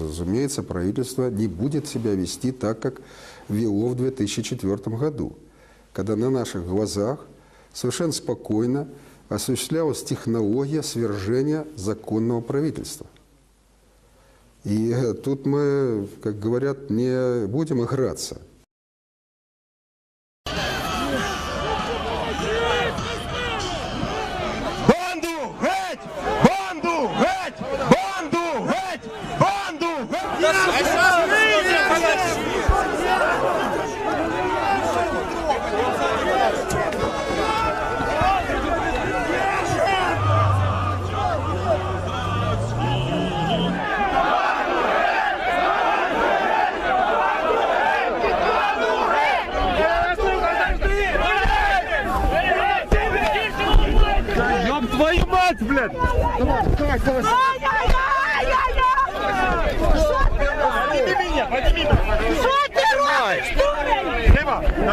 Разумеется, правительство не будет себя вести так, как вело в 2004 году, когда на наших глазах совершенно спокойно осуществлялась технология свержения законного правительства. И тут мы, как говорят, не будем играться.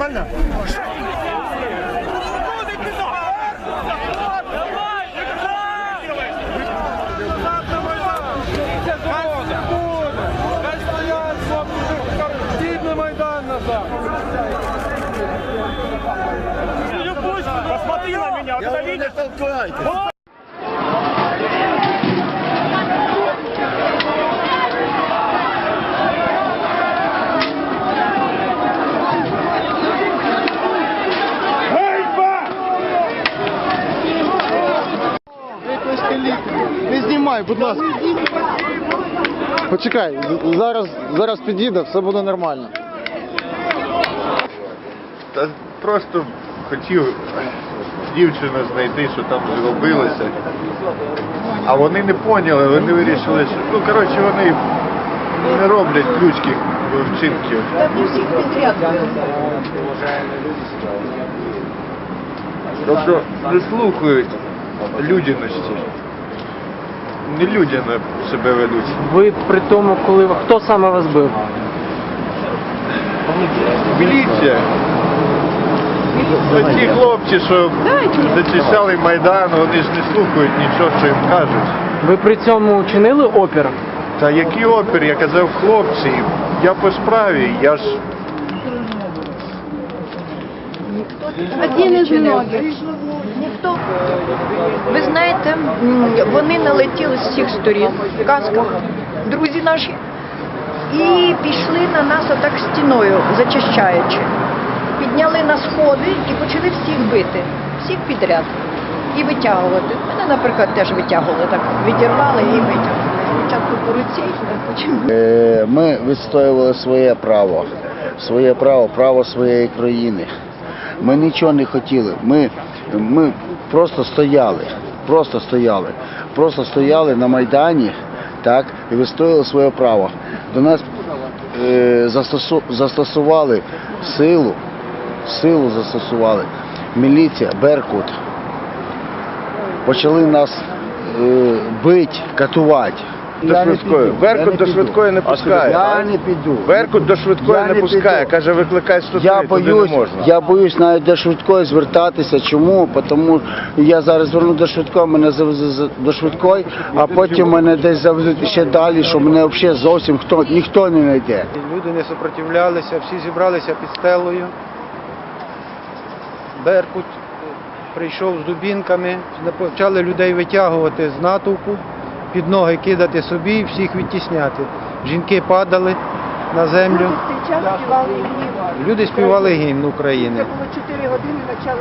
Нормально? Посмотри на меня, вот это видишь? Не знімай, будь ласка. Почекай, зараз, зараз підійде, все буде нормально. Та просто хотів дівчину знайти, що там зробилося. А вони не поняли, вони вирішили, що ну коротше вони не роблять людських вчинків. Тобто не слухають людяності. Не людяно себе ведуть. Ви при тому, коли хто саме вас бив? Міліція. Ті хлопці, що зачищали Майдан, вони ж не слухають нічого, що їм кажуть. Ви при цьому чинили опір? Та який опір, я казав, хлопці, я по справі, я ж Один із многих. Ніхто. Ви знаєте, вони налетіли з всіх сторін в касках, друзі наші, і пішли на нас отак стіною, зачищаючи. Підняли на сходи і почали всіх бити, всіх підряд. І витягувати. Мене, наприклад, теж витягували так. Відірвали і витягнули. Спочатку по руці, а потім Е, Ми відстоювали своє право, своє право, право своєї країни. Ми нічого не хотіли. Ми, ми просто стояли, просто стояли, просто стояли на Майдані, так, і вистояли своє право. До нас е, застосу, застосували силу, силу застосували. Міліція, Беркут. Почали нас е, бити, катувати. До Я не швидкої. піду, Беркут не до піду. швидкої не пускає. Я не піду. Беркут до швидкої не не пускає, піду. каже, викликай 103, Я туди боюсь, не можна. я боюсь навіть до швидкої звертатися. Чому? Тому я зараз зверну до швидкої, мене завезуть за- до швидкої, а потім мене десь завезуть ще далі, що мене взагалі зовсім хто ніхто не знайде. Люди не супротивлялися, всі зібралися під стелою. Беркут прийшов з дубінками, почали людей витягувати з натовпу, під ноги кидати собі і всіх відтісняти. Жінки падали на землю. Люди співали гімн України.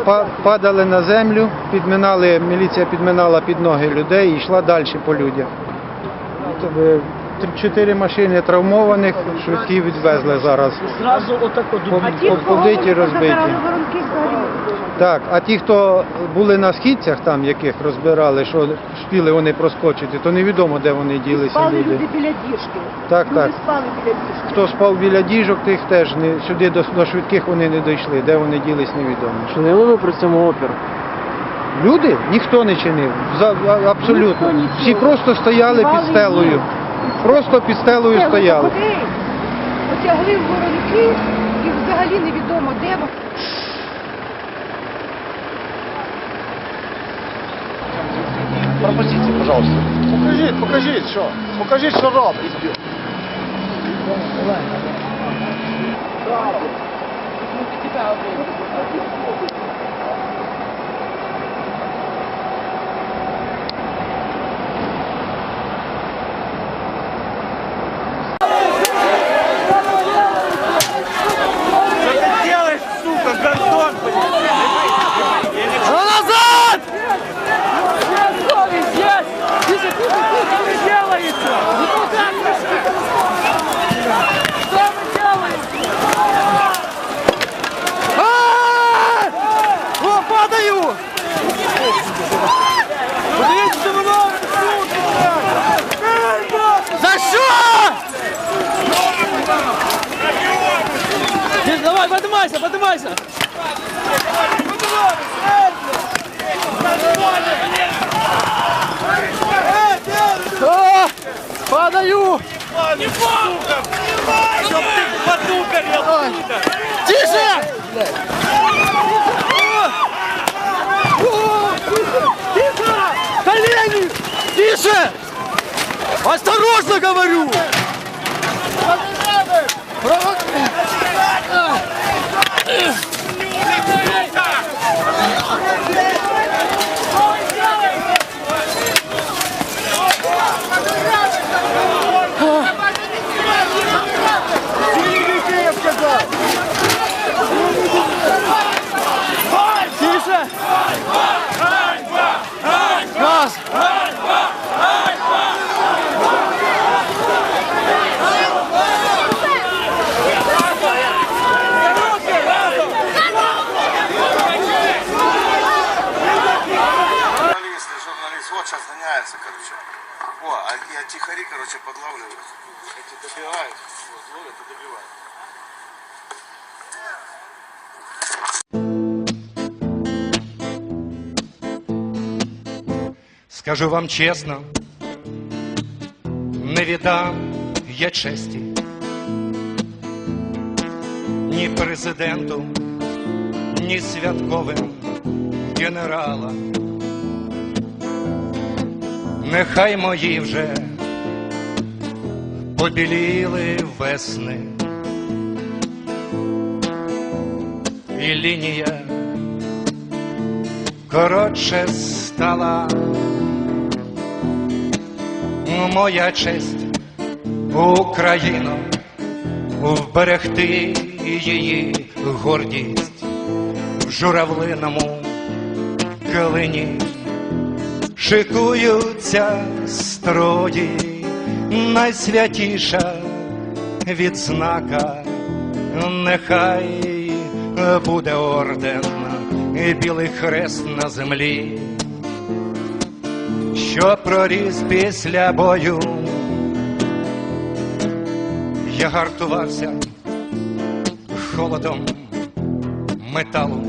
Па- Падали на землю, підминали, міліція підминала під ноги людей і йшла далі по людях. Три- Чотири машини травмованих, швидкі відвезли зараз. Зразу отако Поб- поб- Побиті, розбиті. Так, а ті, хто були на східцях, там яких розбирали, що спіли вони проскочити, то невідомо, де вони ділися Спали люди. люди біля діжки. Так, Люди так. спали біля діжки. Хто спав біля діжок, тих теж не сюди до, до швидких вони не дійшли. Де вони ділись, невідомо. чинили ви при цьому опір? Люди ніхто не чинив. За, абсолютно. Ніхто. Всі просто стояли під стелою. Просто під стелою стояли. Потягли потягли в горовики і взагалі невідомо де. вони. Пропустіть, пожалуйста. Покажіть, покажіть, що. Покажіть, що робить. гандон, понимаете? назад! Совесть есть! Видите, что вы делаете? Что вы делаете? О, падаю! Подивіться, поднимайся, поднимайся! А, падаю! Не Чтоб ты потукарил оттуда! Тише! Тише! Колени! Тише! Осторожно говорю! Короче. О, а, а тихари, короче, подлавливают. Эти добивают, вот, ловят и добивают. Скажу вам чесно, не віддам я честі ні президенту, ні святковим генерала. Нехай мої вже побіліли весни, і лінія коротше стала моя честь, Україно, вберегти її гордість в журавлиному калині. Шикуються строї, найсвятіша відзнака, нехай буде орден і білий хрест на землі. Що проріс після бою. Я гартувався холодом металу.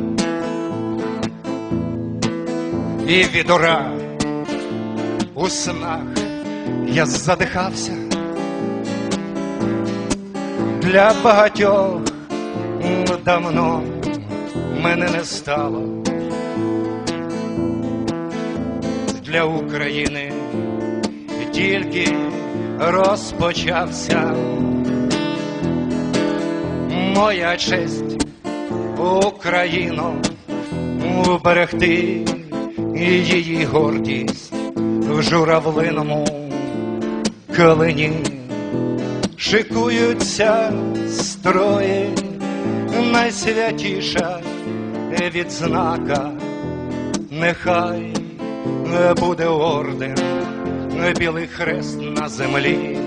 І від ура у снах я задихався для багатьох давно мене не стало. для України тільки розпочався. Моя честь, Україно, вберегти її гордість в журавлиному калині. Шикуються строї, найсвятіша відзнака, нехай буде орден, білий хрест на землі,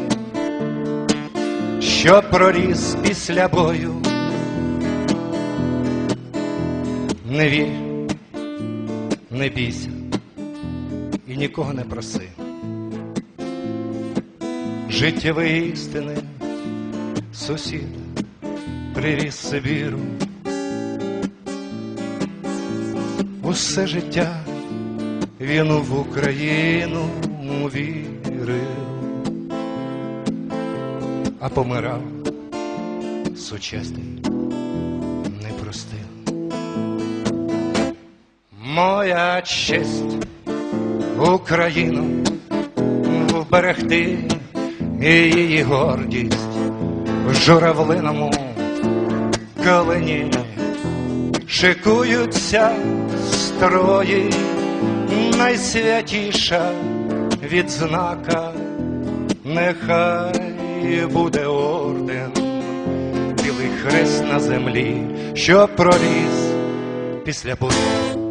що проріс після бою. Не вір, не бійся і нікого не проси. Життєві істини, сусід приріс Сибіру. Усе життя він в Україну вірив, а помирав сучасний не простив. Моя честь, Україну, вберегти її гордість в журавлиному калині шикуються строї, найсвятіша відзнака, нехай буде орден, білий хрест на землі, що проліз після бою.